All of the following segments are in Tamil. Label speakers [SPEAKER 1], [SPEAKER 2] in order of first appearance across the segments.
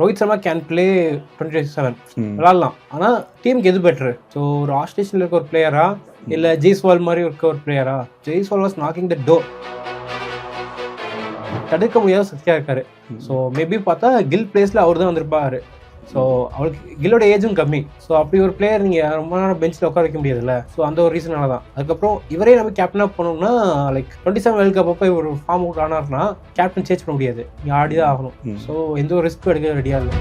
[SPEAKER 1] Rohit Sharma can play twenty seven. விளாட்லாம். ஆனால் டீமுக்கு எது பெட்ரு ஸோ ஒரு ஆஸ்ட்ரேஷனில் இருக்க ஒரு பிளேயரா இல்லை ஜெய்ஸ்வால் மாதிரி இருக்க ஒரு பிளேயரா Jaiswal was knocking the door தடுக்க முடியாத சக்தியாக இருக்காரு. ஸோ மேபி பார்த்தா கில் பிளேஸில் அவர் தான் வந்திருப்பாரு. ஸோ அவருக்கு கில்லோட ஏஜும் கம்மி. ஸோ அப்படி ஒரு பிளேயர் நீங்கள் ரொம்ப நேரம் பெஞ்சில் உட்கார வைக்க முடியாதுல்ல? ஸோ அந்த ஒரு ரீசனால தான். அதுக்கப்புறம் இவரே நம்ம கேப்டனாக போனோம்னா like twenty seven world cup அப்போ இவர் ஃபார்ம் அவுட் ஆனார்னா கேப்டன் சேஞ்ச் பண்ண முடியாது. நீ ஆடி தான் ஆகணும். ஸோ எந்த ஒரு ரிஸ்க்கும் எடுக்க ரெடியாக இல்லை.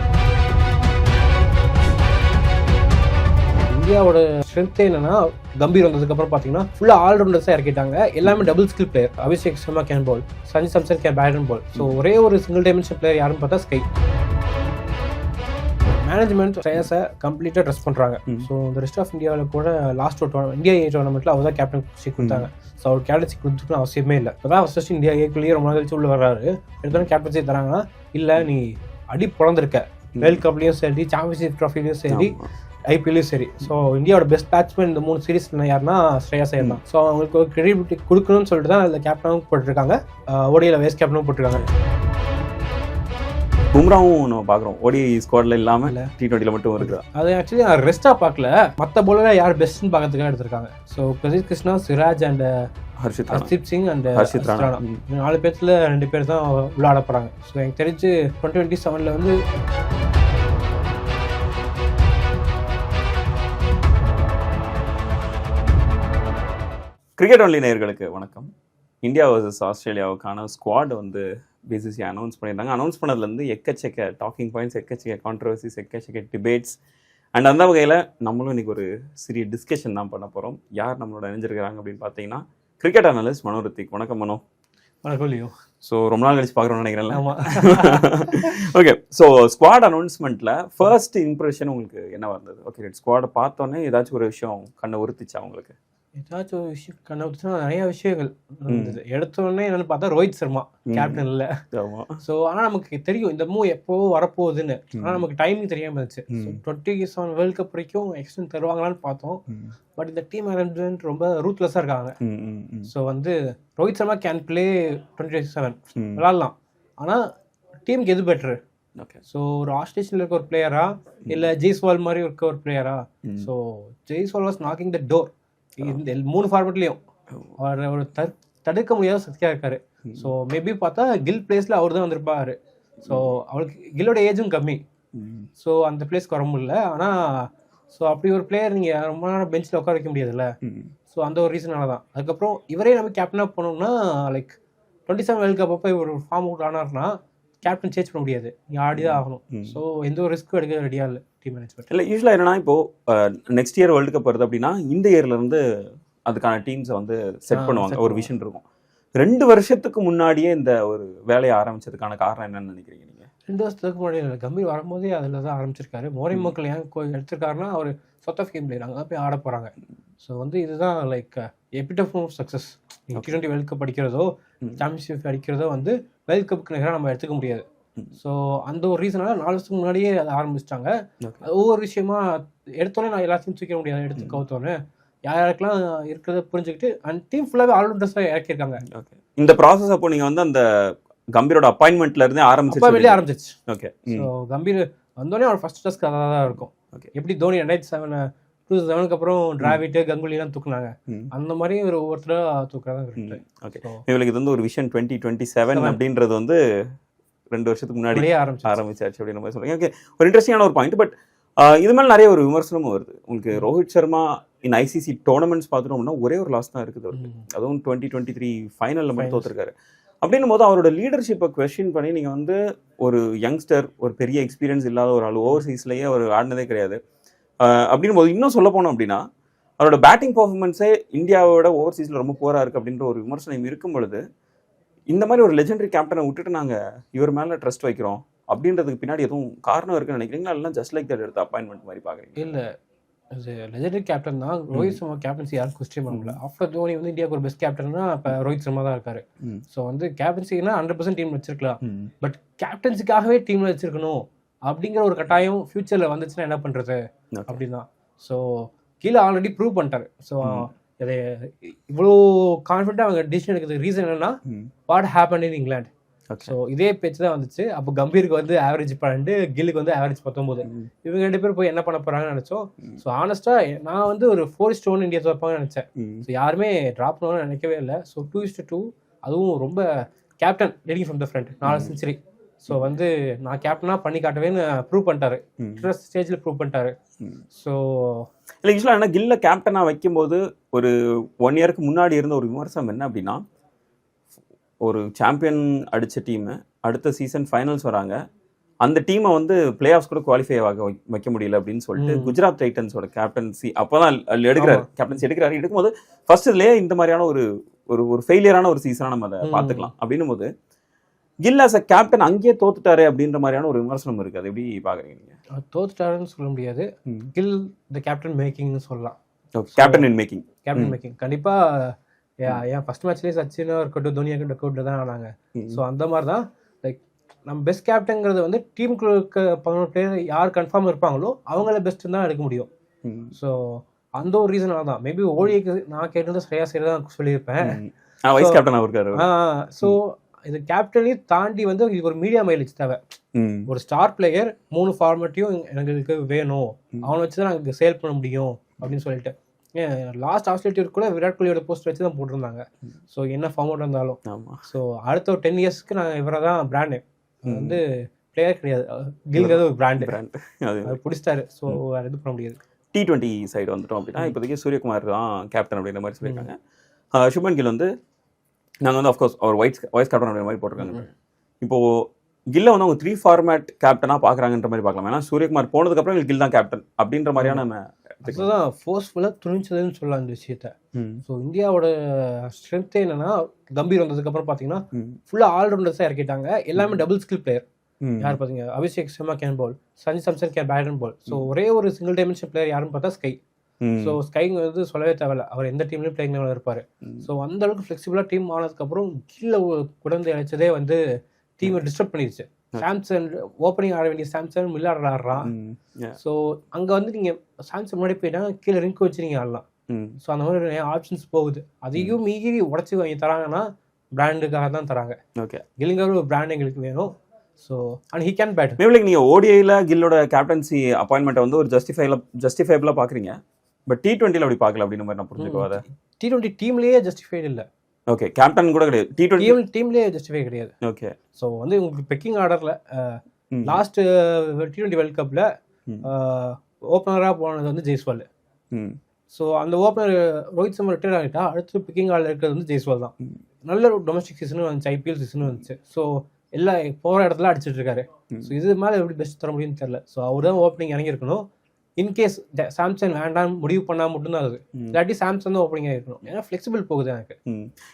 [SPEAKER 1] இந்தியாவோட ஸ்ட்ரென்த்தே என்னன்னா கம்பீர் வந்ததுக்கு அப்புறம் பார்த்தீங்கன்னா ஃபுல்லாக ஆல்ரவுண்டர்ஸாக இறக்கிட்டாங்க. எல்லாமே double skill player Abhishek Sharma can ball Sanjay Samson can bat and ball so ஒரே ஒரு சிங்கிள் டைமென்ஷன் பிளேயர் யாருன்னு பார்த்தா ஸ்கை மேனேஜ்மெண்ட் ஸ்ரேயஸை கம்ப்ளீட்டாக ட்ரெஸ் பண்ணுறாங்க. ஸோ இந்த ரெஸ்ட் ஆஃப் இந்தியாவில் கூட லாஸ்ட் ஒரு tournament- இந்தியா ஏ டோர்னமெண்ட்டில் அவர் தான் கேப்டன் கொடுத்தாங்க. ஸோ அவர் கேப்டன்சி கொடுத்துக்கணும் அவசியமே இல்லை. இப்போ தான் ஃபஸ்ட் இந்தியா ஏக்குள்ளேயே ரொம்ப நாள் கழிச்சு உள்ள வர்றாரு. எடுத்தாலும் கேப்டன்சி தராங்கன்னா இல்லை நீ அடி பிறந்திருக்க வேர்ல்ட் கப்லேயும் சரி சாம்பியன்ஷிப் ட்ராஃபிலையும் சரி. ஐபிஎல்லையும் சரி. ஸோ இந்தியாவோட பெஸ்ட் பேட்ஸ்மேன் இந்த மூணு சீரீஸ் யாருன்னா ஸ்ரேயாஸ் ஐயர் தான். ஸோ அவங்களுக்கு ஒரு கிரெடிபிலிட்டி கொடுக்கணும்னு சொல்லிட்டு தான் அதில் கேப்டனும் போட்டிருக்காங்க. ஓடியில் வைஸ் கேப்டனும் போட்டிருக்காங்க.
[SPEAKER 2] பும்ராவும் நம்ம பாக்குறோம் ஓடி ஸ்குவாட்ல இல்லாம
[SPEAKER 1] இல்ல.
[SPEAKER 2] டி டுவெண்ட்டில மட்டும் இருக்கிறா
[SPEAKER 1] அது ஆக்சுவலி நான் ரெஸ்ட்டாக பார்க்கல. மற்ற போலர் யார் பெஸ்ட்னு பார்க்கறதுக்காக எடுத்திருக்காங்க. So Pradeep Krishna Siraj and
[SPEAKER 2] Harshit.
[SPEAKER 1] Arshdeep Singh and
[SPEAKER 2] Harshit Rana. ம்.
[SPEAKER 1] நாலு பேர்த்துல ரெண்டு பேர் தான் விளையாட போகிறாங்க ஸோ எனக்கு தெரிஞ்சு டுவெண்ட்டி டுவெண்ட்டி செவனில் வந்து
[SPEAKER 2] கிரிக்கெட் ஒன்லி நேயர்களுக்கு வணக்கம். இந்தியா வர்சஸ் ஆஸ்திரேலியாவுக்கான ஸ்குவாட் வந்து பிசிசி அனௌன்ஸ் பண்ணியிருந்தாங்க. அனௌன்ஸ் பண்ணதுலேருந்து எக்கச்சக்க டாக்கிங் பாயிண்ட்ஸ் எக்கச்சக்க கான்ட்ரவர்சிஸ் எக்கச்சக்க டிபேட்ஸ் அண்ட் அந்த வகையில் நம்மளும் இன்னைக்கு ஒரு சிறிய டிஸ்கஷன் தான் பண்ண போகிறோம் யார் நம்மளோட இணைஞ்சிருக்கிறாங்க அப்படின்னு பார்த்தீங்கன்னா கிரிக்கெட் அனலிஸ்ட் மனோ ரித்திக். வணக்கம் மனோ.
[SPEAKER 1] வணக்கம் லியோ.
[SPEAKER 2] ஸோ ரொம்ப நாள் கழிச்சு பார்க்குறோம்னு நினைக்கிறேன்ல?
[SPEAKER 1] ஆமாம்
[SPEAKER 2] ஓகே ஸோ ஸ்குவாட் அனௌன்ஸ்மெண்ட்ல ஃபர்ஸ்ட் இம்ப்ரெஷன் உங்களுக்கு என்ன வந்தது ஓகே ஸ்குவாடை பார்த்தோன்னே ஏதாச்சும் ஒரு விஷயம் கண்ணை உறுத்திச்சா உங்களுக்கு?
[SPEAKER 1] ஏதாச்சும் ஒரு விஷயம் கண்ணு நிறைய விஷயங்கள் இருந்தது எடுத்த உடனே என்னன்னு பார்த்தா ரோஹித் சர்மா. கேப்டன் இல்லை. ஸோ ஆனால் நமக்கு தெரியும் இந்த மூவ் எப்போ வரப்போகுதுன்னு. ஆனால் நமக்கு டைமிங் தெரியாம இருந்துச்சு. டுவெண்ட்டி செவன் வேர்ல்ட் கப் வரைக்கும் எக்ஸ்டென்ட் தருவாங்களான்னு பார்த்தோம். பட் இந்த டீம் மேனேஜ்மெண்ட் ரொம்ப ரூத்லெஸ்ஸாக இருக்காங்க. ஸோ வந்து Rohit Sharma can play twenty seven. விளாட்லாம். ஆனால் டீமுக்கு எது பெட்ரு
[SPEAKER 2] ஓகே
[SPEAKER 1] ஸோ ஒரு ஆஸ்ட்ரேஷனில் இருக்க ஒரு பிளேயரா இல்லை ஜெய்ஸ்வால் மாதிரி இருக்க ஒரு பிளேயரா. So Jaiswal was knocking the door இந்த மூணு ஃபார்மெட்லேயும் அவர் ஒரு தடு தடுக்க முடியாத சக்தியாக இருக்காரு. ஸோ மேபி பார்த்தா கில் பிளேஸில் அவர் தான் வந்திருப்பாரு. ஸோ அவருக்கு கில்லோட ஏஜும் கம்மி. ஸோ அந்த பிளேஸ்க்கு வர முடியல. ஆனால் ஸோ அப்படி ஒரு பிளேயர் நீங்கள் ரொம்ப நேரம் பெஞ்சில் உட்கார வைக்க முடியாதுல்ல. ஸோ அந்த ஒரு ரீசனால தான். அதுக்கப்புறம் இவரே நம்ம கேப்டனாக போனோம்னா like twenty seven world cup அப்போ இவர் ஃபார்ம் அவுட் ஆனார்னா கேப்டன் சேஞ்ச் பண்ண முடியாது. நீ ஆடி தான் ஆகணும். ஸோ எந்த ஒரு ரிஸ்க்கும் எடுக்க ரெடியாக இல்லை. டீம் மேனேஜ்மெண்ட்
[SPEAKER 2] இல்ல யூஸ்வலா என்னன்னா இப்போ நெக்ஸ்ட் இயர் வேர்ல்டு கப் வருது அப்படின்னா இந்த இயர்ல இருந்து அதுக்கான டீம்ஸை வந்து செட் பண்ணுவாங்க. ஒரு விஷன் இருக்கும். ரெண்டு வருஷத்துக்கு முன்னாடியே இந்த ஒரு வேலையை ஆரம்பிச்சதுக்கான காரணம் என்னன்னு நினைக்கிறீங்க நீங்க?
[SPEAKER 1] ரெண்டு வருஷத்துக்கு முன்னாடி கம்பீர் வரும்போதே அதில் தான் ஆரம்பிச்சிருக்காரு. மோரை மக்கள் ஏன் எடுத்திருக்காருன்னா அவர் சவுத் ஆஃப் கேம் பிளேயர் அங்கே போய் ஆட போகிறாங்க ஸோ வந்து இதுதான் like habit of success T twenty world cup அடிக்கிறதோ. Championship அடிக்கிறதோ வந்து வேர்ல்ட் கப்புக்கு நிகராக நம்ம எடுத்துக்க முடியாது. ஸோ அந்த ஒரு ரீசனால நாலு வருஷத்துக்கு முன்னாடியே அதை ஆரம்பிச்சிட்டாங்க. ஒவ்வொரு விஷயமா எடுத்தோடனே நான் எல்லாத்தையும் தூக்கிட முடியாது எடுத்து கவுத்தோன்னே யார் யாருக்கெல்லாம் இருக்கிறத புரிஞ்சுக்கிட்டு அண்ட் டீம் ஃபுல்லாகவே ஆல்ரவுண்டர்ஸாக இறக்கியிருக்காங்க.
[SPEAKER 2] ஓகே இந்த ப்ராசஸ் அப்போ நீங்க வந்து அந்த கம்பீரோட அப்பாயின்மெண்ட்ல இருந்தே
[SPEAKER 1] அப்போ வெளியே
[SPEAKER 2] ஆரம்பிச்சு
[SPEAKER 1] ஆரம்பிச்சிச்சு
[SPEAKER 2] ஓகே
[SPEAKER 1] ஸோ கம்பீர் வந்தோடனே அவர் ஃபர்ஸ்ட் டஸ்க் அதாக தான் இருக்கும்.
[SPEAKER 2] Okay.
[SPEAKER 1] எப்படி தோனி ரெண்டாயிரத்தி செவன் டூ செவனுக்கு அப்புறம் டிராவிட் கங்குலிலாம் தூக்குனாங்க. அந்த மாதிரி ஒரு ஒவ்வொருத்தராக தூக்குறதா கரெக்ட்
[SPEAKER 2] ஓகே இவங்களுக்கு இது வந்து ஒரு விஷன் டுவெண்ட்டி டுவெண்ட்டி செவன். அப்படின்றது வந்து ரெண்டு வருஷத்துக்கு முன்னாடி ஆரம்பிச்சாச்சு அப்படின்ற மாதிரி சொல்றீங்க. ஓகே ஒரு இன்ட்ரெஸ்டிங்கான ஒரு பாயிண்ட் பட் இது மேல நிறைய ஒரு விமர்சனமும் வருது. உங்களுக்கு Rohit Sharma in ICC tournaments பார்த்துட்டோம் அப்படின்னா ஒரே ஒரு லாஸ் தான் இருக்குது அவருக்கு. அதுவும் டுவெண்ட்டி டுவெண்ட்டி த்ரீ ஃபைனலில் மட்டும். தோத்துருக்காரு. அப்படின்னும் போது அவரோட லீடர்ஷிப்பை கொஸ்டின் பண்ணி நீங்கள் வந்து ஒரு யங்ஸ்டர் ஒரு பெரிய எக்ஸ்பீரியன்ஸ் இல்லாத ஒரு ஆள் ஓவர்சீஸ்லேயே அவர் ஆடினதே கிடையாது. அப்படின்னும் போது இன்னும் சொல்ல போனோம் அப்படின்னா அவரோட பேட்டிங் பர்ஃபார்மன்ஸே இந்தியாவோட ஓவர்சீஸில் ரொம்ப போரா இருக்கு அப்படின்ற ஒரு விமர்சனம் இருக்கும் பொழுது இந்த மாதிரி ஒரு லெஜெண்டரி கேப்டனை விட்டுட்டு நாங்கள் இவர் மேலே ட்ரஸ்ட் வைக்கிறோம் அப்படின்றதுக்கு பின்னாடி எதுவும் காரணம் இருக்குன்னு நினைக்கிறீங்களா? இல்லை ஜஸ்ட் லைக் தட் எடுத்த அப்பாயின்மெண்ட் மாதிரி பார்க்குறீங்க
[SPEAKER 1] இல்லை. லெஜெண்டரி கேப்டன் தான். ரோஹித் சர்மா கேப்டன்சி யாரும் கொஸ்டின் பண்ணல ஆஃப்டர் தோனி வந்து இந்தியாவுக்கு ஒரு பெஸ்ட் கேப்டன்னா இப்போ ரோஹித் சர்மா தான் இருக்காரு. ஸோ வந்து கேப்டன்சினா ஹண்ட்ரட் பர்சன்ட் டீம் வச்சிருக்கலாம். பட் கேப்டன்சிக்காகவே டீம்ல வச்சிருக்கணும் அப்படிங்கிற ஒரு கட்டாயம் ஃபியூச்சர்ல வந்துச்சுன்னா என்ன பண்றது?
[SPEAKER 2] Okay.
[SPEAKER 1] அப்படின்னா. ஸோ கீழே ஆல்ரெடி ப்ரூவ் பண்ணிட்டாரு. ஸோ இதை இவ்வளோ கான்ஃபிடென்ட்டாக அவங்க டிசிஷன் எடுக்கிறது ரீசன் என்னன்னா what happen in England so இதே பேச்சு தான் வந்துச்சு. அப்போ கம்பீருக்கு வந்து ஆவரேஜ் பன்னெண்டு கில்லுக்கு வந்து ஆவரேஜ் பத்தொம்போது இவங்க ரெண்டு பேரும் போய் என்ன பண்ண போறாங்கன்னு நினைச்சோம். ஸோ ஆனஸ்டா நான் வந்து ஒரு ஃபோர் ஸ்டோன் இந்தியா தோப்பாங்கன்னு நினைச்சேன். ஸோ யாருமே ட்ராப் பண்ணணும்னு நினைக்கவே இல்லை. ஸோ டூ இஸ்டு டூ அதுவும் ரொம்ப captain leading from the front நாலு செஞ்சுரி ஸோ வந்து நான் கேப்டனா பண்ணி காட்டவேன்னு ப்ரூவ் பண்ணிட்டாரு. இன்ட்ரெஸ்ட் ஸ்டேஜில் ப்ரூவ் பண்ணிட்டாரு. ஸோ
[SPEAKER 2] இல்லை யூஸ்வலாக என்ன கில்ல கேப்டனாக வைக்கும்போது ஒரு ஒன் இயருக்கு முன்னாடி இருந்த ஒரு விமர்சனம் என்ன அப்படின்னா ஒரு சாம்பியன் அடித்த டீமு அடுத்த சீசன் ஃபைனல்ஸ் வராங்க. அந்த டீமை வந்து பிளே ஆஃப்ஸ் கூட குவாலிஃபை ஆக வைக்க முடியல அப்படின்னு சொல்லிட்டு. குஜராத் டைட்டன்ஸோட கேப்டன்சி அப்போதான் எடுக்கிறாரு.
[SPEAKER 1] ஆமா.
[SPEAKER 2] கேப்டன்சி எடுக்கிறாரு. எடுக்கும்போது ஃபர்ஸ்ட் இதுலேயே இந்த மாதிரியான ஒரு ஒரு ஒரு ஃபெயிலியரான ஒரு சீசனாக நம்ம அதை. பார்த்துக்கலாம். அப்படின்னும் போது கில் as a கேப்டன் அங்கேயே தோத்துட்டாரு அப்படின்ற மாதிரியான ஒரு விமர்சனம் இருக்கு. அது எப்படி பார்க்குறீங்க நீங்கள்
[SPEAKER 1] தோத்துட்டாருன்னு சொல்ல முடியாது. கில் த கேப்டன் மேக்கிங்னு சொல்லலாம்.
[SPEAKER 2] Captain in making
[SPEAKER 1] captain making கண்டிப்பா ஏ- ஏன் ஃபர்ஸ்ட் மேட்ச்லேயே சச்சினா இருக்கட்டும் தோனியா இருக்கட்டும் தான் ஆனாங்க. ஸோ அந்த மாதிரி தான் லைக் நம்ம பெஸ்ட் கேப்டன்ங்கிறது வந்து டீமுக்குள்ள இருக்க பதினொரு பேர் யார் கன்ஃபார்ம் இருப்பாங்களோ அவங்கள பெஸ்ட் தான் எடுக்க முடியும். ஸோ அந்த ஒரு ரீசனால தான். மேபி ஓடிக்கு நான் கேட்டது ஸ்ரேயா சேர் தான் சொல்லியிருப்பேன்.
[SPEAKER 2] வைஸ் கேப்டன் இருக்காரு
[SPEAKER 1] ஸோ இது கேப்டனையும் தாண்டி வந்து இதுக்கு ஒரு மீடியா மைலேஜ் தேவை. ஒரு ஸ்டார் பிளேயர் மூணு ஃபார்மேட்டையும் எங்களுக்கு வேணும். அவனை வச்சு தான் நாங்கள் சேல் பண்ண முடியும் அப்படின்னு சொல்லிட்டு. ஏன் லாஸ்ட் ஆஸ்திரேலியா கூட விராட் கோலியோட போஸ்ட் வச்சு தான் போட்டிருந்தாங்க. ஸோ என்ன ஃபார்மேட் இருந்தாலும் ஸோ அடுத்த ஒரு டென் இயர்ஸ்க்கு நான் இவரை தான் பிராண்டு. வந்து பிளேயர் கிடையாது. கில்கிறது ஒரு பிராண்டு
[SPEAKER 2] பிராண்ட் அது.
[SPEAKER 1] பிடிச்சிட்டாரு. ஸோ வேற இது பண்ண முடியாது.
[SPEAKER 2] டி டுவெண்ட்டி சைடு வந்துட்டோம் அப்படின்னா இப்போதைக்கு சூரியகுமார் தான் கேப்டன் அப்படின்ற மாதிரி சொல்லியிருக்காங்க. ஆஹ் சுப்மன் கில் வந்து நாங்கள் வந்து அஃப்கோர்ஸ் அவர் வைஸ் வைஸ் கேப்டன் அப்படின்ற மாதிரி போட்டிருக்காங்க. இப்போ கில்ல வந்து அவங்க த்ரீ ஃபார்மேட் கேப்டனாக பார்க்குறாங்கன்ற மாதிரி பார்க்கலாம். ஏன்னா சூரியகுமார் போனதுக்கப்புறம் எங்களுக்கு கில் தான் கேப்டன் அப்படின்ற மாதிரியான நம்ம.
[SPEAKER 1] அதுதான் ஃபோர்ஸ்ஃபுல்லாக துணிச்சதுன்னு சொல்லலாம் இந்த விஷயத்த. ஸோ இந்தியாவோட ஸ்ட்ரென்த்தே என்னன்னா கம்பீர் வந்ததுக்கப்புறம் பார்த்தீங்கன்னா. ஃபுல்லாக ஆல்ரவுண்டர்ஸாக இறக்கிட்டாங்க. எல்லாமே டபுள் ஸ்கில் பிளேயர். யார் பார்த்தீங்க? Abhishek Sharma can bowl Sanjay Samson can bat bowl so ஒரே ஒரு சிங்கிள் டைமென்ஷன் பிளேயர் யாருன்னு பார்த்தா ஸ்கை. ஸோ ஸ்கைங்க வந்து சொல்லவே தேவையில்ல. அவர் எந்த டீம்லையும் பிளேயிங் லெவலில் இருப்பார். ஸோ அந்த அளவுக்கு ஃப்ளெக்சிபிளாக டீம் ஆனதுக்கப்புறம் கீழே குழந்தை அழைச்சதே வந்து டீமை டிஸ்டர்ப் பண்ணிடுச்சு சாம்சன் ஓப்பனிங் ஆட வேண்டிய சாம்சன் மில்லாட ஆடுறான். ஸோ அங்கே வந்து நீங்கள் சாம்சன் முன்னாடி போயிட்டாங்க கீழே ரிங்க் வச்சு நீங்கள் ஆடலாம். ஸோ அந்த மாதிரி நிறைய ஆப்ஷன்ஸ் போகுது. அதையும் மீறி உடச்சி வாங்கி தராங்கன்னா பிராண்டுக்காக தான் தராங்க.
[SPEAKER 2] ஓகே.
[SPEAKER 1] கில்லிங்கர் ஒரு பிராண்ட் எங்களுக்கு வேணும். So and he can bat
[SPEAKER 2] maybe like நீங்கள் ஓடிஐயில் கில்லோட கேப்டன்சி அப்பாயின்மெண்ட்டை வந்து ஒரு ஜஸ்டிஃபைல ஜஸ்டிஃபைபிளாக பார்க்குறீங்க பட் டி டுவெண்ட்டியில் அப்படி பார்க்கல அப்படின்னு மாதிரி நான் புரிஞ்சுக்கோ அதை
[SPEAKER 1] டி டுவெண்ட்டி டீம்லேயே ஜஸ்டிஃபைடு இல்லை.
[SPEAKER 2] ஓகே கேப்டன் கூட கிடையாது. டி டுவெண்ட்டி
[SPEAKER 1] டீம் டீம்லேயே ஜஸ்டிஃபை கிடையாது.
[SPEAKER 2] ஓகே
[SPEAKER 1] ஸோ வந்து உங்களுக்கு பெக்கிங் ஆர்டரில். லாஸ்ட் டி டுவெண்ட்டி வேர்ல்ட் கப்பில்
[SPEAKER 2] ம்.
[SPEAKER 1] ஓப்பனராக போனது வந்து ஜெய்ஸ்வால். ஸோ அந்த ஓப்பனர் ரோஹித் சர்மா ரிட்டையர் ஆகிட்டா அடுத்து பிக்கிங் ஆர்டர் இருக்கிறது வந்து ஜெய்ஸ்வால் தான். நல்ல ஒரு டொமஸ்டிக் சீசனும் வந்துச்சு ஐபிஎல் சீசனும் வந்துச்சு. ஸோ எல்லா போகிற இடத்துல அடிச்சிட்டு இருக்காரு. ஸோ இது மேலே எப்படி பெஸ்ட் தர முடியும்னு தெரியல. ஸோ அவர் தான் ஓப்பனிங் இறங்கியிருக்கணும். இன்கேஸ் சாம்சங் வேண்டாம் முடிவு பண்ணால் மட்டும்தான் அது. இல்லாட்டி சாம்சங் தான் ஓப்பனிங் இருக்கணும் ஏன்னா ஃப்ளெக்சிபிள் போகுது எனக்கு.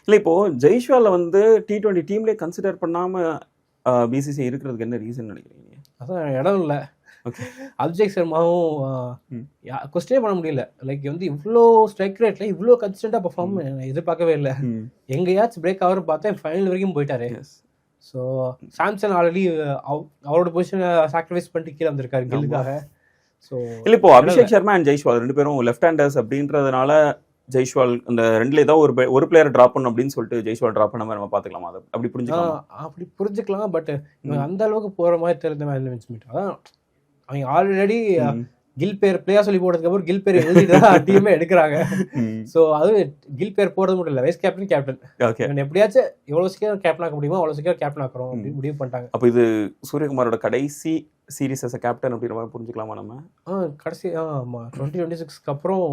[SPEAKER 2] இல்ல இப்போ ஜெய்ஷ்வால வந்து டி டுவெண்ட்டி டீம்லேயே கன்சிடர் பண்ணாம பிசிசி இருக்கிறதுக்கு என்ன ரீசன் நினைக்கிறீங்க?
[SPEAKER 1] அதான் இடம் இல்லை.
[SPEAKER 2] ஓகே
[SPEAKER 1] அபிஷேக் சர்மாவும்
[SPEAKER 2] ம்.
[SPEAKER 1] கொஸ்டினே பண்ண முடியல. லைக் வந்து இவ்வளோ ஸ்ட்ரைக் ரேட்ல இவ்வளோ கன்சிஸ்டண்டாக பர்ஃபார்ம் எதிர்பார்க்கவே இல்லை. எங்கேயாச்சும் பிரேக் ஆகிற பார்த்தேன் ஃபைனல் வரைக்கும் போயிட்டாரு. ஸோ சாம்சங் ஆல்ரெடி அவரோட பொசிஷனை சாக்ரிஃபைஸ் பண்ணிட்டு கீழே வந்திருக்காரு. கில்லுக்காக. ஸோ
[SPEAKER 2] இல்ல இப்போ அபிஷேக் சர்மா அண்ட் ஜெய்ஷ்வால் ரெண்டு பேரும் லெஃப்ட் ஹேண்டர்ஸ் அப்படின்றதுனால ஜெய்ஷ்வால் இந்த ரெண்டுல ஏதோ ஒரு ஒரு பிளேயர் டிராப் பண்ணணும் அப்படின்னு சொல்லிட்டு ஜெய்ஷ்வால் டிராப் பண்ண மாதிரி நம்ம பாத்துக்கலாமா அதை அப்படி புரிஞ்சுக்கலாம்?
[SPEAKER 1] அப்படி புரிஞ்சுக்கலாம் பட் அந்த அளவுக்கு போகிற மாதிரி தெரிஞ்ச மாதிரி அதான் அவங்க ஆல்ரெடி கில் பேர் பிளேயர் சொல்லி போட்டதுக்கு அப்புறம் கில் பேர் எழுதிட்டு தான் டீமே எடுக்கிறாங்க. ஸோ அது கில் பேர் போடுறது மட்டும் இல்லை வைஸ் கேப்டன் கேப்டன்
[SPEAKER 2] ஓகே
[SPEAKER 1] எப்படியாச்சும் எவ்வளோ சீக்கிரம் கேப்டன் ஆக்க முடியுமோ அவ்வளோ சீக்கிரம் கேப்டன் ஆக்குறோம் அப்படின்னு முடிவு பண்ணிட்டாங்க.
[SPEAKER 2] அப்போ இது சூரியகுமாரோட கடைசி சீரிஸ் as a கேப்டன் அப்படின்ற மாதிரி புரிஞ்சுக்கலாமா நம்ம?
[SPEAKER 1] ஆ கடைசி ஆமாம் டுவெண்ட்டி டுவெண்ட்டி சிக்ஸ்க்கு அப்புறம்.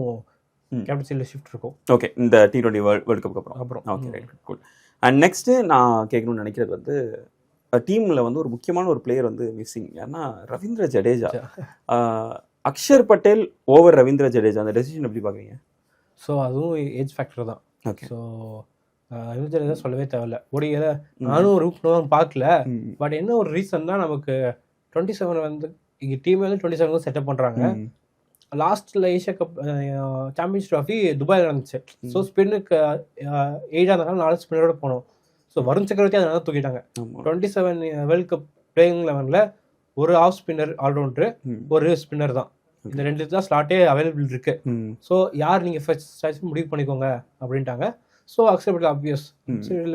[SPEAKER 1] கேப்டன்சியில் ஷிஃப்ட் இருக்கும்.
[SPEAKER 2] ஓகே இந்த டி டுவெண்ட்டி வேர்ல்ட் வேர்ல்ட் கப்புக்கு அப்புறம்.
[SPEAKER 1] அப்புறம்.
[SPEAKER 2] Okay right good and next நான் கேட்கணும்னு நினைக்கிறது வந்து டீமில் வந்து ஒரு முக்கியமான ஒரு பிளேயர் வந்து மிஸ்ஸிங் ஏன்னா ரவீந்திர ஜடேஜா. அக்ஷர் பட்டேல் ஓவர் ரவீந்திர ஜடேஜா. அந்த டெசிஷன் எப்படி பார்க்குறீங்க?
[SPEAKER 1] ஸோ அதுவும் ஏஜ் ஃபேக்டர் தான்.
[SPEAKER 2] ஓகே
[SPEAKER 1] ஸோ தான் சொல்லவே தேவையில்ல. ஒரு இதை நானும் ஒரு ரூப் பார்க்கல. பட் என்ன ஒரு ரீசன் தான் நமக்கு டுவெண்ட்டி செவன் வந்து இங்கே டீம் வந்து டுவெண்ட்டி செவன் செட்டப் பண்ணுறாங்க லாஸ்ட்டில் ஏஷியா கப் சாம்பியன்ஸ் ட்ராஃபி துபாயில் நடந்துச்சு. ஸோ ஸ்பின்னுக்கு எயிட்டாக இருந்தாலும் நாலு ஸ்பின்னரோட போனோம். ஸோ வருண் சக்கரவர்த்தி அதனால தூக்கிட்டாங்க. Twenty seven World Cup playing லெவனில் ஒரு ஆஃப் ஸ்பின்னர் ஆல்ரவுண்டரு ஒரு ஸ்பின்னர் தான். இந்த ரெண்டு தான் ஸ்லாட்டே அவைலபிள் இருக்கு. ஸோ யார் நீங்கள் ஃபர்ஸ்ட் சாய்ஸ் முடிவு பண்ணிக்கோங்க அப்படின்ட்டாங்க. So accept obvious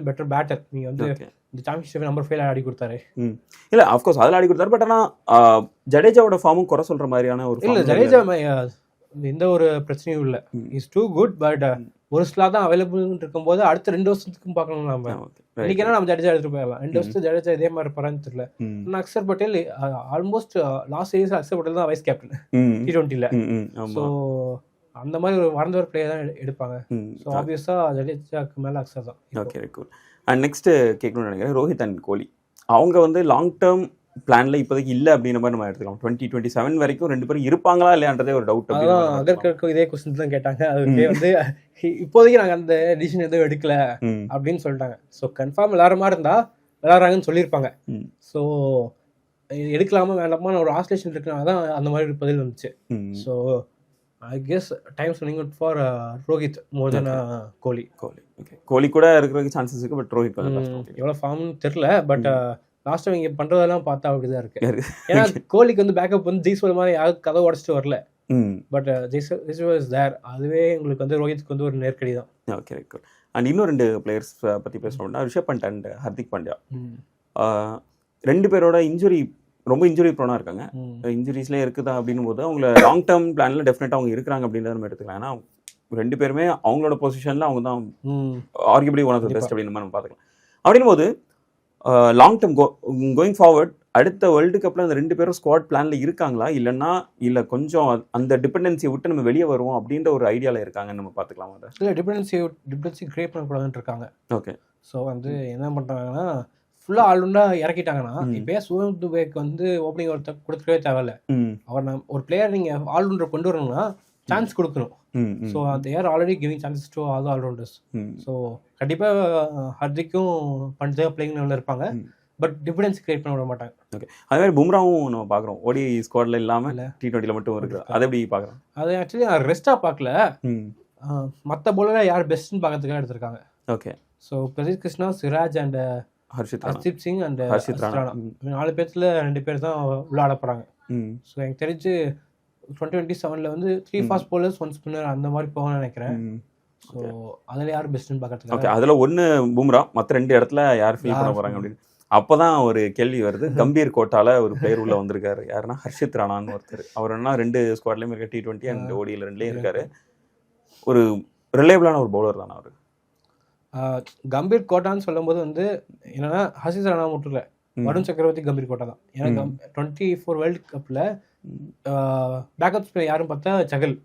[SPEAKER 1] better batter நீங்கள் வந்து இந்த சாம்பியன்ஷிப் நம்பர் ஃபைவ் ஆடி கொடுத்தாரு
[SPEAKER 2] இல்ல அஃப்கோர்ஸ் அதில் ஆடி கொடுத்தாரு பட் ஆனா ஜடேஜாவோட ஃபார்மும் குறை சொல்ற மாதிரியான ஒரு
[SPEAKER 1] இல்ல ஜடேஜா எந்த ஒரு பிரச்சனையும் இல்ல. இஸ் டூ குட் பட் ஒரு ஸ்லாட் தான் அவைலபிள் இருக்கும்போது அடுத்த ரெண்டு வருஷத்துக்கும் பார்க்கணும் நம்ம. இன்னைக்கு நம்ம ஜடேஜா எடுத்துட்டு போயிடலாம் ரெண்டு. வருஷம் ஜடேஜா இதே மாதிரி போறான்னு தெரியல. ஆனா Akshar Patel almost last series Akshar Patel தான் வைஸ் கேப்டன். டி டுவெண்ட்டில ஸோ. அந்த மாதிரி ஒரு மறந்த ஒரு பிளேயர் தான் எடு- எடுப்பாங்க. ஸோ ஆப்வியஸா ஜடேஜாக்கு மேல அக்ஷர் தான்.
[SPEAKER 2] ஓகே அண்ட் நெக்ஸ்ட் கேட்கணும்னு நினைக்கிறேன் ரோஹித் அண்ட் கோலி. அவங்க வந்து லாங் டேர்ம் பிளான்ல இப்போதைக்கு இல்ல அப்படின்ற மாதிரி நம்ம எடுத்துக்கலாம். டுவெண்ட்டி டுவெண்ட்டி செவன் வரைக்கும் ரெண்டு பேரும் இருப்பாங்களா இல்லையான்றதே ஒரு டவுட்
[SPEAKER 1] அகர்கருக்கும் இதே கொஸ்டின் தான் கேட்டாங்க. அதுக்கே வந்து இப்போதைக்கு நாங்க அந்த டிசிஷன் எதுவும் எடுக்கல அப்படின்னு சொல்லிட்டாங்க. ஸோ கன்ஃபார்ம் விளாட்ற மாதிரி இருந்தா விளாட்றாங்கன்னு சொல்லியிருப்பாங்க. ஸோ எடுக்கலாமா வேண்டாமா ஒரு ஆஸ்லேஷன் இருக்குனால தான் அந்த மாதிரி பதில் வந்துச்சு. So I guess time சொன்னிங் for Rohit more than Kohli
[SPEAKER 2] Kohli okay Kohli கூட இருக்கிறதுக்கு சான்சஸ் இருக்கு பட் ரோஹித் கொஞ்சம் okay.
[SPEAKER 1] எவ்வளோ ஃபார்ம்னு தெரில பட் லாஸ்ட் இங்க பண்றதெல்லாம் பார்த்தா அப்படிதான் இருக்கு.
[SPEAKER 2] இருக்கு.
[SPEAKER 1] ஏன்னா கோலிக்கு வந்து பேக்கப் வந்து ஜெய்ஸ்வால் மாதிரி யாரும் கதை உடச்சிட்டு வரல. பட் ஜெய்ஸ்வால் இஸ் தேர் அதுவே உங்களுக்கு வந்து ரோஹித்க்கு வந்து ஒரு நேர்க்கடி தான்.
[SPEAKER 2] ஓகே அண்ட் இன்னும் ரெண்டு பிளேயர்ஸ் பத்தி பேசணும்னா ரிஷப் பண்ட் அண்ட் ஹர்திக் பாண்டியா. ஆஹ், ரெண்டு பேரோட இன்ஜுரி ரொம்ப இன்ஜுரி ப்ரோனா இருக்காங்க. இன்ஜுரிஸ்லேயே இருக்குதா அப்படின்னும் போது அவங்கள லாங் டேர்ம் பிளான்ல டெஃபினட்டாக அவங்க இருக்கிறாங்க அப்படின்றத நம்ம எடுத்துக்கலாம். ஏன்னா ரெண்டு பேருமே அவங்களோட பொசிஷன்ல அவங்க தான் arguably one of the best அப்படின்னு நம்ம பார்த்துக்கலாம். அப்படின்னும் போது லாங் டேர்ம் கோயிங் ஃபார்வர்ட் அடுத்த வேர்ல்டு கப்ல அந்த ரெண்டு பேரும் ஸ்குவாட் பிளான்ல இருக்காங்களா? இல்லைன்னா இல்ல கொஞ்சம் அந்த டிபெண்டன்சியை விட்டு நம்ம வெளியே வருவோம் அப்படின்ற ஒரு ஐடியால இருக்காங்கன்னு நம்ம பார்த்துக்கலாம் அதை
[SPEAKER 1] இல்லை டிபெண்டன்சி டிபெண்டன்சி கிரியேட் பண்ணக்கூடாதுன்னு இருக்காங்க.
[SPEAKER 2] ஓகே
[SPEAKER 1] ஸோ வந்து என்ன பண்ணுறாங்கன்னா ஃபுல்லாக ஆல்ரவுண்டா இறக்கிட்டாங்கன்னா. இப்போ சுவம் துபேக்கு வந்து ஓப்பனிங் ஒருத்தர் கொடுத்துக்கவே தேவையில்ல. அவர் நம்ம ஒரு பிளேயர் நீங்கள் ஆல்ரவுண்டர் கொண்டு வரணும்னா சான்ஸ் கொடுக்கணும். ஸோ அந்த they're already giving chances to all allrounders so கண்டிப்பாக ஹர்திக்கும் பண்டைய பிளேயிங் இருப்பாங்க. பட் டிஃபரன்ஸ் கிரியேட் பண்ண விட மாட்டாங்க.
[SPEAKER 2] அதே மாதிரி பும்ராவும் நம்ம பார்க்குறோம். ஓடி ஸ்குவாட்ல இல்லாம
[SPEAKER 1] இல்ல.
[SPEAKER 2] டி டுவெண்ட்டில மட்டும் இருக்கு அதை எப்படி பார்க்குறோம்?
[SPEAKER 1] அது ஆக்சுவலி நான் ரெஸ்ட்டாக பார்க்கல. மற்ற பவுலர் யார் பெஸ்ட்னு பார்க்கறதுக்காக எடுத்திருக்காங்க.
[SPEAKER 2] Okay
[SPEAKER 1] so Pradeep Krishna Siraj and
[SPEAKER 2] Harshit Rana.
[SPEAKER 1] Harshdeep Singh and
[SPEAKER 2] Harshit Rana.
[SPEAKER 1] நாலு பேர்த்துல ரெண்டு பேர் தான் விளையாட போகிறாங்க ஸோ எனக்கு தெரிஞ்சு டுவெண்ட்டி டுவெண்ட்டி செவனில் வந்து three fast bowlers one spinner அந்த மாதிரி போகணும்னு நினைக்கிறேன். ஸோ அதில் யார் பெஸ்ட்னு
[SPEAKER 2] ஓகே
[SPEAKER 1] பார்க்கறதுக்காக
[SPEAKER 2] அதுல ஒண்ணு பும்ரா மத்த ரெண்டு இடத்துல யார் ஃபீல் பண்ண
[SPEAKER 1] யார்
[SPEAKER 2] போறாங்க அப்படின்னு. அப்பதான் ஒரு கேள்வி வருது. கம்பீர் கோட்டால ஒரு பிளேயர் உள்ள வந்திருக்காரு. யாருன்னா ஹர்ஷித் ராணான்னு ஒருத்தர். அவர் என்ன ரெண்டு ஸ்குவாட்லயும் இருக்க டி டுவெண்ட்டி அண்ட் ஓடியில் ரெண்டுலயும் இருக்காரு. ஒரு ரிலேபிளான ஒரு பவுலர் தானே அவரு.
[SPEAKER 1] கம்பீர் கோட்டான்னு சொல்லும்போது வந்து என்னன்னா ஹசிஸ் ராணா மட்டும் இல்லை. வருண் சக்கரவர்த்தி கம்பீர் கோட்டா தான். ஏன்னா டுவெண்ட்டி ஃபோர் வேர்ல்டு கப்பில் பேக்கப் ஸ்பின்னர் யாரும் பார்த்தா சகல்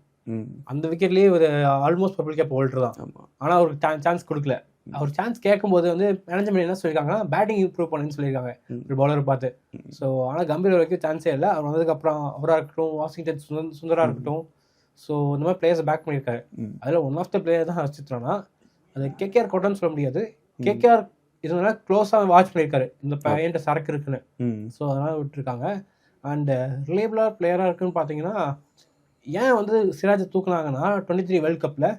[SPEAKER 1] அந்த விக்கெட்லேயே ஒரு ஆல்மோஸ்ட் பர்பிள் கேப் ஹோல்டர் தான். ஆனால் அவருக்கு சான்ஸ் கொடுக்கல. அவர் சான்ஸ் கேட்கும்போது வந்து மேனேஜ்மெண்ட் என்ன சொல்லியிருக்காங்க பேட்டிங் இம்ப்ரூவ் பண்ணுன்னு சொல்லியிருக்காங்க. ஒரு பவுலர் பார்த்து. ஸோ ஆனால் கம்பீர் வரைக்கும் சான்ஸே இல்லை. அவர் வந்ததுக்கப்புறம் அவராக இருக்கட்டும் வாஷிங்டன் சுந்தர் சுந்தரா இருக்கட்டும். ஸோ இந்த மாதிரி பிளேயர்ஸ் பேக் பண்ணியிருக்காரு. அதில் ஒன் ஆஃப் த பிளேயர் தான் ஹர்ஷித் ராணா. அது கேகேஆர் கோட்டான்னு சொல்ல முடியாது. கேகேஆர் இதனால க்ளோஸாக வாட்ச் பண்ணியிருக்காரு இந்த பையன்ட்ட சரக்கு இருக்குன்னு. ஸோ அதனால் விட்டுருக்காங்க. அண்ட் ரிலேபிளாக பிளேயராக இருக்குன்னு பார்த்தீங்கன்னா ஏன் வந்து சிராஜை தூக்குனாங்கன்னா டுவெண்ட்டி த்ரீ வேர்ல்ட் கப்பில்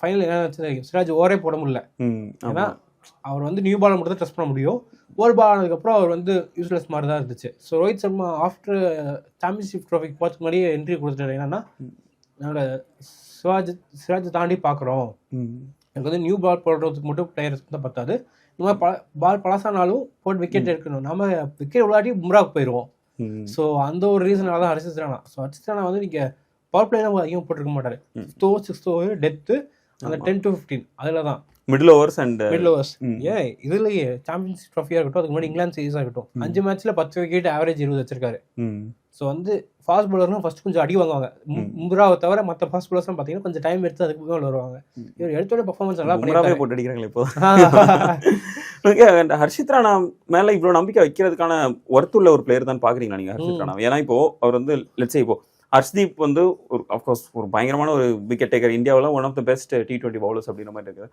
[SPEAKER 1] ஃபைனல் என்ன. சிராஜ் ஓவரே போட முடியல. ஏன்னா அவர் வந்து நியூ பால் மட்டும் தான் டெஸ்ட் பண்ண முடியும். ஓவர் பால் ஆனதுக்கப்புறம் அவர் வந்து யூஸ்லெஸ் மாதிரி தான் இருந்துச்சு. So Rohit Sharma after championship ட்ரோஃபிக்கு போகிறதுக்கு முன்னாடியே என்ட்ரி கொடுத்துட்டாரு. என்னன்னா நாங்கள் சிவாஜ் சிராஜ் தாண்டி பார்க்குறோம் எனக்கு வந்து நியூ பால் போடுறதுக்கு மட்டும் பிளேயர்ஸ் தான் பத்தாது. இந்த மாதிரி பல பால் பழசானாலும் போட்டு விக்கெட் எடுக்கணும். நம்ம விக்கெட் விளையாடி பும்ராவுக்கு போயிடுவோம் ஸோ அந்த ஒரு ரீசனால தான் ஹர்ஷித் ராணா. ஸோ ஹர்ஷித் ராணா வந்து நீங்கள் பவர் பிளேலாம் அதிகமாக போட்டிருக்க மாட்டாரு. Fifth over sixth over death அந்த. டென் டு ஃபிஃப்டீன் அதில் தான்.
[SPEAKER 2] Middle overs and
[SPEAKER 1] middle overs. ஏன் இதுலயே சாம்பியன்ஸ் ட்ராஃபியாக இருக்கட்டும் அதுக்கு முன்னாடி இங்கிலாந்து சீரீஸாக இருக்கட்டும். அஞ்சு மேட்ச்ல பத்து விக்கெட் ஆவரேஜ் இருபது வச்சிருக்காரு. ஸோ வந்து ஃபாஸ்ட் பவுலர்லாம் ஃபர்ஸ்ட் கொஞ்சம் அடி வாங்குவாங்க. மும்ராவை தவிர மற்ற ஃபாஸ்ட் பவுலர்ஸ்லாம் பார்த்தீங்கன்னா கொஞ்சம் டைம் எடுத்து அதுக்கு மேலே வருவாங்க. இவர் எடுத்தோட பர்ஃபார்மன்ஸ் நல்லா பண்ணியிருக்காரு.
[SPEAKER 2] போட்டு அடிக்கிறாங்களே இப்போ. ஓகே and ஹர்ஷித் ராணா மேல இவ்வளவு நம்பிக்கை வைக்கிறதுக்கான ஒர்த் உள்ள ஒரு பிளேயர் தான் பாக்குறீங்களா நீங்க ஹர்ஷித். ராணா ஏன்னா இப்போ அவர் வந்து லெட்ஸே இப்போ ஹர்ஷ்தீப் வந்து ஒரு அஃப்கோர்ஸ் ஒரு பயங்கரமான ஒரு விக்கெட் டேக்கர் இந்தியாவில் one of the best T twenty bowlers அப்படின்ற மாதிரி இருக்குது.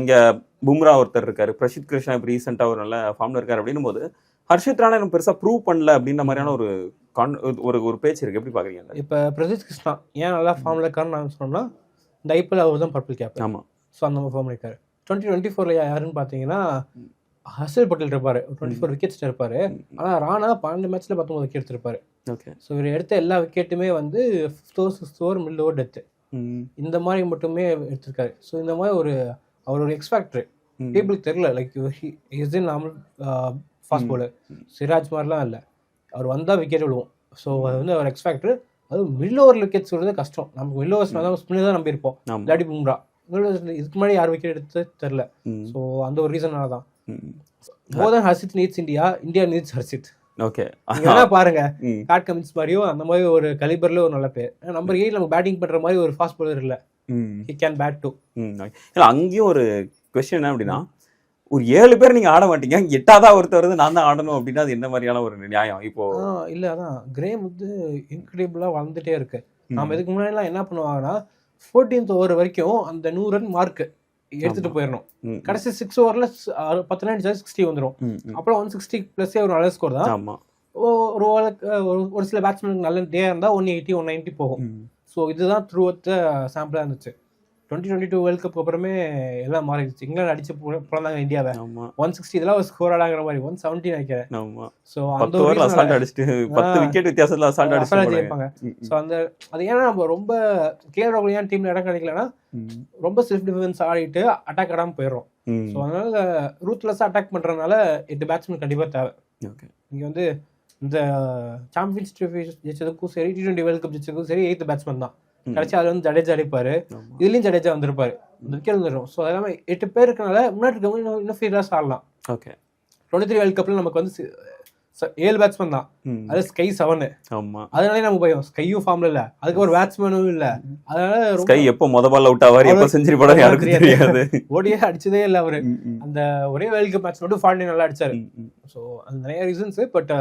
[SPEAKER 2] இங்க பும்ரா ஒருத்தர் இருக்காரு. பிரசித் கிருஷ்ணா இப்போ ரீசெண்டாக ஒரு நல்ல ஃபார்ம்ல இருக்காரு அப்படின்னும் போது ஹர்ஷித் ராணா எனக்கு பெருசா ப்ரூவ் பண்ணல அப்படின்ற மாதிரியான ஒரு கான் ஒரு ஒரு பேச்சு இருக்கு. எப்படி பாக்குறீங்க அதை?
[SPEAKER 1] இப்போ பிரதீப் கிருஷ்ணா ஏன் நல்லா ஃபார்மில் இருக்காருன்னு நான் சொன்னோம்னா இந்த ஐபிஎல் அவர் தான் பர்பிள் கேப்
[SPEAKER 2] ஆமா.
[SPEAKER 1] ஸோ அந்த மாதிரி ஃபார்ம் இருக்காரு டுவெண்ட்டி டுவெண்ட்டி ஃபோரில் யாருன்னு பார்த்தீங்கன்னா ஹர்ஷல் பட்டேல் இருப்பாரு. டுவெண்ட்டி ஃபோர் விக்கெட்ஸ் இருப்பாரு. ஆனால் ராணா பன்னெண்டு மேட்ச்ல பத்தொம்பது விக்கெட் எடுத்திருப்பாரு.
[SPEAKER 2] ஓகே
[SPEAKER 1] ஸோ இவர் எடுத்த எல்லா விக்கெட்டுமே வந்து fifth over sixth over middle over death இந்த மாதிரி மட்டுமே எடுத்திருக்காரு. ஸோ இந்த மாதிரி ஒரு அவர் ஒரு எக்ஸ்பேக்டர்
[SPEAKER 2] ம்.
[SPEAKER 1] டேபிளுக்கு தெரியல. Like is in normal fast bowler. Siraj மாதிரிலாம் இல்லை. அவர் வந்தால் விக்கெட் விழுவோம். ஸோ அது வந்து அவர் எக்ஸ்பேக்டர் அது மிடில் ஓவர் விக்கெட்ஸ் விடுறது கஷ்டம். நமக்கு மிடில் ஓவர்ஸ் தான் ஸ்பின்னர் தான் நம்பியிருப்போம். இல்லாட்டி பும்ரா. இதுக்கு முன்னாடி யார் விக்கெட் எடுத்து தெரில. ஸோ அந்த ஒரு ரீசனால தான். More Harshit needs India India needs Harshit
[SPEAKER 2] okay
[SPEAKER 1] பாருங்க. பேட் கமின்ஸ் மாதிரியும் அந்த மாதிரி ஒரு கலிபர்ல ஒரு நல்ல பேர் நம்பர் எயிட் நம்ம பேட்டிங் பண்ற மாதிரி ஒரு ஃபாஸ்ட் bowler இல்ல. He can bat too.
[SPEAKER 2] இல்ல அங்கேயும் ஒரு கொஸ்டின் என்ன அப்படின்னா ஒரு ஏழு பேர் நீங்க ஆட மாட்டீங்க. எட்டாவதா ஒருத்தர் வந்து நான் தான் ஆடணும் அப்படின்னா அது என்ன மாதிரியான ஒரு நியாயம்? இப்போ
[SPEAKER 1] இல்ல அதான். கிரேம் வந்து இன்க்ரெடிபிளா வளர்ந்துட்டே இருக்கு. நாம இதுக்கு முன்னாடி எல்லாம் என்ன பண்ணுவாங்கன்னா ஃபோர்டீன்த் ஓவர் வரைக்கும் அந்த நூறு ரன் மார்க் எடுத்துட்டு போயிடணும். கடைசி சிக்ஸ் ஓவர்ல பத்து ரன் சிக்ஸ்டி வந்துடும். அப்புறம் ஒன் சிக்ஸ்டி பிளஸ் ஒரு நல்ல ஸ்கோர் தான்.
[SPEAKER 2] ஆமா.
[SPEAKER 1] ஒரு ஒரு- சில பேட்ஸ்மேனுக்கு நல்ல டே இருந்தா ஒன் எயிட்டி ஒன் நைன்ட்டி போகும். ஸோ இதுதான் த்ரூ அவுட் சாம்பிளாக இருந்துச்சு. Twenty twenty two world cup அப்புறமே எல்லாம் மாறிடுச்சு இங்கிலாந்து அடிச்சு பிறந்தாங்க இந்தியாவை ஒன் சிக்ஸ்டி இதெல்லாம் ஒரு ஸ்கோர் ஆடாங்கிற மாதிரி ஒன் செவன்ட்டி நினைக்கிறேன்
[SPEAKER 2] ஆமா
[SPEAKER 1] ஸோ அந்த
[SPEAKER 2] ஓவர்ல அசால்ட் அடிச்சுட்டு பத்து. விக்கெட் வித்தியாசத்துல அசால்ட் அடிச்சுட்டு
[SPEAKER 1] ஜெயிப்பாங்க. ஸோ அந்த அது ஏன்னா நம்ம ரொம்ப கிளியர் ஏன் டீம்ல இடம் கிடைக்கலன்னா. ரொம்ப செல்ஃப் டிஃபென்ஸ் ஆடிட்டு அட்டாக் ஆடாம போயிடும். ஸோ அதனால ரூத்லெஸ்ஸாக அட்டாக் பண்றதுனால எட்டு பேட்ஸ்மேன் கண்டிப்பா தேவை. இங்க வந்து இந்த சாம்பியன்ஸ் ட்ரோஃபி ஜெயிச்சதுக்கும் சரி டி டுவெண்ட்டி வேர்ல்ட் கப் ஜெயிச்சதுக்கும் சரி எயித்து பேட்ஸ்மேன் தான். கடைசி அதுல வந்து ஜடேஜா அடிப்பாரு. இதுலயும் ஜடேஜா வந்திருப்பாரு. விக்கெட் வந்துடும் ஸோ எல்லாமே எட்டு பேர் இருக்கனால முன்னாடி இருக்கவங்க இன்னும் ஃபீல்டர்ஸ் ஆடலாம்.
[SPEAKER 2] Okay.
[SPEAKER 1] டுவெண்ட்டி த்ரீ வேர்ல்ட் கப்ல நமக்கு வந்து ஏழு பேட்ஸ்மேன் தான். அது ஸ்கை செவனு
[SPEAKER 2] ஆமா.
[SPEAKER 1] அதனாலே நம்ம பயம். ஸ்கையும் ஃபார்ம்ல இல்ல. அதுக்கு ஒரு பேட்ஸ்மேனும் இல்ல. அதனால
[SPEAKER 2] ஸ்கை எப்போ முத பால் அவுட் ஆவாரு எப்போ செஞ்சுரி போட
[SPEAKER 1] அவ்வளவு
[SPEAKER 2] யாருக்கும்
[SPEAKER 1] தெரியாது. ஓடியே அடிச்சதே இல்ல அவரு. அந்த ஒரே வேர்ல்ட் கப் மேட்ச் மட்டும் ஃபார்ட்டி நல்லா அடிச்சாரு. ஸோ அது நிறைய reasons but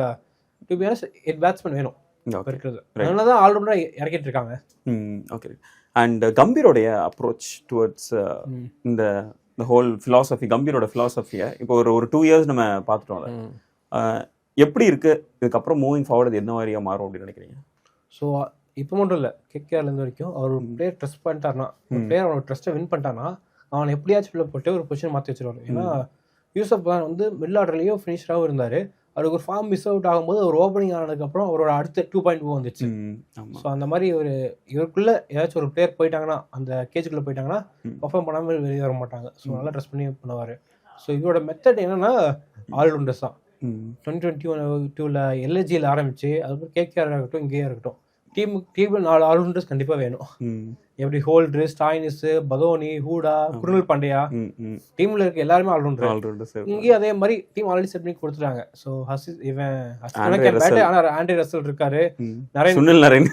[SPEAKER 1] to be eighth batsman வேணும். இருக்கிறது. அதனால தான் ஆல்ரவுண்டரா இறக்கிட்டு இருக்காங்க.
[SPEAKER 2] ம் ஓகே அண்ட் கம்பீரோடைய அப்ரோச் டுவர்ட்ஸ். இந்த இந்த ஹோல் ஃபிலாசபி கம்பீரோட ஃபிலாசபியை இப்போ ஒரு ஒரு டூ இயர்ஸ் நம்ம பார்த்துட்டோம் எப்படி இருக்கு? இதுக்கப்புறம் மூவிங் ஃபார்வர்ட் என்ன மாதிரியா மாறும் அப்படின்னு நினைக்கிறீங்க?
[SPEAKER 1] ஸோ இப்போ மட்டும் இல்லை கேகேஆர்ல இருந்து வரைக்கும் அவர் ஒரு பிளேயர் ட்ரஸ்ட் பண்ணிட்டாருனா ஒரு. பிளேயர் அவனோட ட்ரஸ்ட்டை வின் பண்ணிட்டானா அவனை எப்படியாச்சும் உள்ள போட்டு ஒரு பொசிஷன் மாற்றி வச்சிருவாரு. ஏன்னா யூசப் வந்து மிடில் ஆர்டர்லையும் ஃபினிஷராகவும் இருந்தார். அவருக்கு ஒரு ஃபார்ம் மிஸ் அவுட் ஆகும்போது ஒரு ஓப்பனிங் ஆனதுக்கப்புறம் அவரோட அடுத்த டூ பாயிண்ட் வந்துச்சு
[SPEAKER 2] ம், ஆமா.
[SPEAKER 1] ஸோ அந்த மாதிரி ஒரு இவருக்குள்ள ஏதாச்சும் ஒரு பிளேயர் போயிட்டாங்கன்னா அந்த கேஜுக்குள்ள போயிட்டாங்கன்னா. பர்ஃபார்ம் பண்ணாமல் வெளியே வர மாட்டாங்க. ஸோ நல்லா ட்ரெஸ் பண்ணி பண்ணுவார். ஸோ இவரோட மெத்தட் என்னன்னா ஆல்ரவுண்டர்ஸ் தான். டுவெண்ட்டி டுவெண்ட்டி ஒன் டூவில் எல்எஸ்ஜியில் ஆரம்பிச்சு அதுக்கப்புறம் கேகேஆர் இருக்கட்டும் இங்கேயே இருக்கட்டும். டீம் டீமில் நாலு ஆல்ரவுண்டர்ஸ் கண்டிப்பாக வேணும். எப்படி ஹோல்ட்ரு ஸ்டாயினிஸ் பதோனி ஹூடா குருணல் பாண்டியா. டீமில் இருக்க எல்லாருமே ஆல்ரவுண்டர்
[SPEAKER 2] save.
[SPEAKER 1] இங்கேயும் அதே மாதிரி டீம் ஆல்ரெடி செட் பண்ணி கொடுத்துட்டாங்க. ஸோ ஹசிஸ் இவன் ஆனால் ஆண்ட்ரி ரசல். இருக்காரு. நிறைய
[SPEAKER 2] சுனில் நரேன்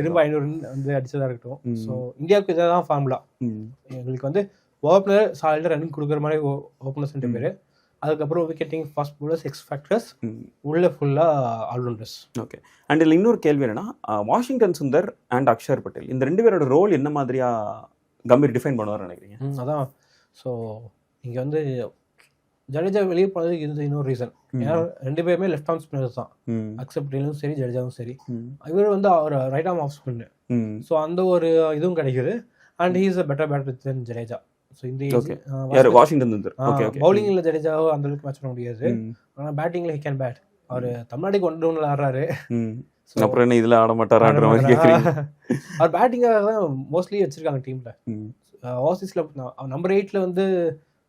[SPEAKER 1] திரும்ப ஐநூறு வந்து அடிச்சதா இருக்கட்டும். ஸோ இந்தியாவுக்கு இதான் ஃபார்முலா எங்களுக்கு வந்து ஓப்பனர் சாலிடாக ரன்னிங் கொடுக்குற மாதிரி ஓப்பனர்ஸ் ரெண்டு பேர். அதுக்கப்புறம் wicketing fast bowlers X factors. உள்ள ஃபுல்லாக ஆல்ரவுண்டர்ஸ்
[SPEAKER 2] ஓகே அண்ட் இதில் இன்னொரு கேள்வி என்னன்னா வாஷிங்டன் சுந்தர் அண்ட் அக்ஷர் பட்டேல் இந்த ரெண்டு பேரோட ரோல் என்ன மாதிரியா கம்பீர் டிஃபைன் பண்ணுவார்னு நினைக்கிறீங்க?
[SPEAKER 1] அதான். ஸோ இங்கே வந்து ஜடேஜா வெளியே போனதுக்கு இது இன்னொரு ரீசன் ஏன்னா ரெண்டு பேருமே லெஃப்ட் ஆர்ம் ஸ்பின்னர்ஸ் தான்.
[SPEAKER 2] ம்,
[SPEAKER 1] அக்செப்ட் டேலும் சரி ஜடேஜாவும் சரி. இவர் வந்து அவர் right arm off spin. So அந்த ஒரு இதுவும் கிடைக்குது. And he is a better batter than Jadeja. So இந்த.
[SPEAKER 2] யாரு வாஷிங்டன் ஓகே
[SPEAKER 1] பவுலிங்ல ஜடேஜாவோ அந்த அளவுக்கு மேட்ச் பண்ண முடியாது. ஆனால் பேட்டிங்ல ஹி கேன் பேட் அவர் தமிழ்நாட்டுக்கு ஒன் டவுன்ல ஆடுறாரு. So,
[SPEAKER 2] அப்புறம் என்ன இதுல ஆட மாட்டாரான்ற மாதிரி கேக்குறீங்க.
[SPEAKER 1] அவர் பேட்டிங்காக தான் மோஸ்ட்லி வச்சிருக்காங்க டீம்ல
[SPEAKER 2] ம்,
[SPEAKER 1] ஓவர்சீஸ்ல நம்பர் எயிட்ல வந்து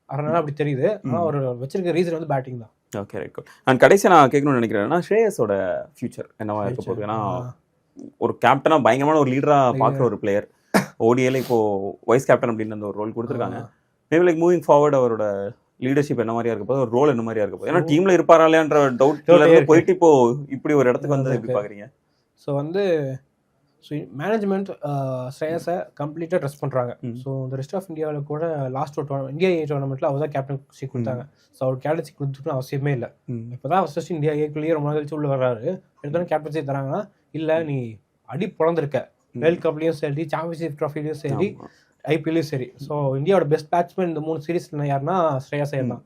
[SPEAKER 1] ஆடுறதுனால அப்படி தெரியுது. ஆனால் அவர் வச்சிருக்க ரீசன் வந்து பேட்டிங் தான்.
[SPEAKER 2] ஓகே ரைட் அண்ட் கடைசியா நான் கேட்கணும்னு நினைக்கிறேன்னா ஸ்ரேயஸோட ஃபியூச்சர் என்னவா இருக்க போகுது? ஏன்னா ஒரு கேப்டனா பயங்கரமான ஒரு லீடரா பாக்குற ஒரு பிளேயர் ஓடிஏல இப்போ வைஸ் கேப்டன் அப்படின்னு அந்த ஒரு ரோல் கொடுத்துருக்காங்க. மேபி லைக் மூவிங் ஃபார்வர்ட் அவரோட லீடர்ஷிப் என்ன மாதிரியா இருக்க போகுது? ஒரு ரோல் என்ன மாதிரியா இருக்க போகுது? ஏன்னா டீம்ல இருப்பாரா இல்லையான்ற
[SPEAKER 1] இருக்கு.
[SPEAKER 2] போயிட்டு இப்போ இப்படி ஒரு இடத்துக்கு வந்து எப்படி. பாக்குறீங்க?
[SPEAKER 1] ஸோ வந்து ஸோ மேனேஜ்மெண்ட் ஸ்ரேயஸை கம்ப்ளீட்டாக ட்ரெஸ் பண்ணுறாங்க. ஸோ இந்த ரெஸ்ட் ஆஃப் இந்தியாவில் கூட லாஸ்ட் ஒரு டோர்னமெண்ட் இந்தியா ஏ டோர்னமெண்ட்டில் அவர் தான் கேப்டன்சி கொடுத்தாங்க. ஸோ அவர் கேப்டன்சி கொடுத்துட்டு அவசியமே இல்லை. இப்போ தான் ஃபஸ்ட் இந்தியா ஏக்குள்ளேயே ரொம்ப நாள் கழிச்சு உள்ள வர்றாரு. எடுத்தோன்னே கேப்டன்சி தராங்கன்னா இல்லை நீ அடி பிறந்திருக்க வேர்ல்ட் கப்லேயும் சரி சாம்பியன்ஷிப் ட்ராஃபிலையும் சரி. ஐபிஎல்லையும் சரி. ஸோ இந்தியாவோட பெஸ்ட் பேட்ஸ்மேன் இந்த மூணு சீரீஸ் யாருன்னா ஸ்ரேயஸ் ஐயர் தான்.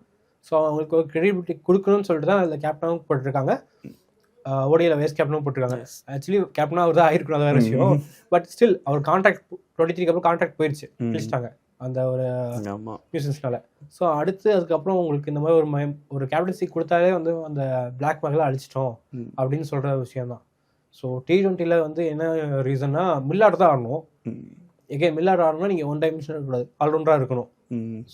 [SPEAKER 1] ஸோ அவங்களுக்கு ஒரு கிரெடிபிலிட்டி கொடுக்கணும்னு சொல்லிட்டு தான் அதில் கேப்டனும் போட்டிருக்காங்க. ஓடியில் வைஸ் கேப்டனும் போட்டிருக்காங்க. ஆக்சுவலி கேப்டனா அவர் தான் ஆயிருக்கணும் அது வேற விஷயம். பட் ஸ்டில் அவர் கான்ட்ராக்ட் டுவெண்ட்டி த்ரீக்கு அப்புறம் கான்ட்ராக்ட் போயிடுச்சு
[SPEAKER 2] ம்.
[SPEAKER 1] கிழிச்சிட்டாங்க அந்த ஒரு
[SPEAKER 2] ஆமா.
[SPEAKER 1] நியூசன்ஸ்னால ஸோ அடுத்து அதுக்கப்புறம் உங்களுக்கு இந்த மாதிரி ஒரு ஒரு கேப்டன்சி கொடுத்தாலே வந்து அந்த பிளாக் மேக்லாம் அழிச்சிட்டோம். அப்படின்னு சொல்ற விஷயம் தான் ஸோ டி டுவெண்ட்டியில் வந்து என்ன ரீசன்னா மில்லாட் தான் ஆடணும். எகே மில்லாட் ஆடணும்னா நீங்கள் ஒன் டைமென்ஷன் இருக்கக்கூடாது. ஆல்ரவுண்டராக இருக்கணும்.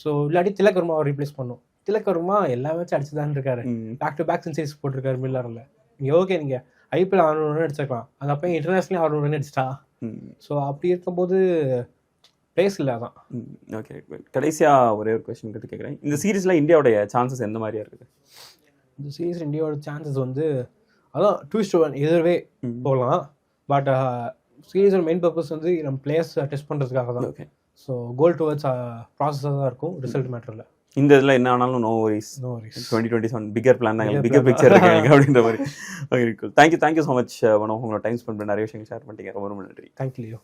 [SPEAKER 1] ஸோ இல்லாட்டி திலக் வர்மாவை ரீப்ளேஸ் பண்ணும் திலக் வர்மா எல்லா மேட்ச் அடிச்சு தான் இருக்காரு. பேக் டு பேக் சென்சரிஸ் போட்டிருக்காரு மில்லரில் நீங்கள் ஓகே நீங்கள் ஐபிஎல் அறுநூறு ரன் அடிச்சிருக்கலாம் அந்த அப்போ இன்டர்நேஷனல் அறுநூறு ரன் அடிச்சிட்டா ஸோ அப்படி இருக்கும்போது பிளேஸ் இல்லை அதான்.
[SPEAKER 2] ஓகே கடைசியா ஒரே ஒரு கொஸ்டின் கிட்ட கேட்குறேன். இந்த சீரீஸ்ல இந்தியாவுடைய சான்சஸ் எந்த மாதிரியா இருக்குது?
[SPEAKER 1] இந்த சீரீஸ் இந்தியாவோட சான்சஸ் வந்து அதான் டூ ஒன் எதிர்வே
[SPEAKER 2] ம்.
[SPEAKER 1] போகலாம். பட் சீரீஸோட மெயின் பர்பஸ் வந்து நம்ம பிளேயர்ஸ் டெஸ்ட் பண்ணுறதுக்காக தான்.
[SPEAKER 2] ஓகே
[SPEAKER 1] ஸோ கோல் டுவர்ட்ஸ் ப்ராசஸாக தான் இருக்கும். ரிசல்ட் மேட்டரில்
[SPEAKER 2] இந்த இதுல என்ன ஆனாலும் no worries
[SPEAKER 1] no worries
[SPEAKER 2] twenty twenty seven bigger plan தான் பிகர் பிக்சர். இருக்கு அப்படின்ற மாதிரி. Okay thank you thank you so much உங்களோட டைம் ஸ்பெண்ட் பண்ணி நிறைய விஷயங்கள் ஷேர் பண்ணிட்டீங்க. ரொம்ப ரொம்ப நன்றி.
[SPEAKER 1] தேங்க்யூ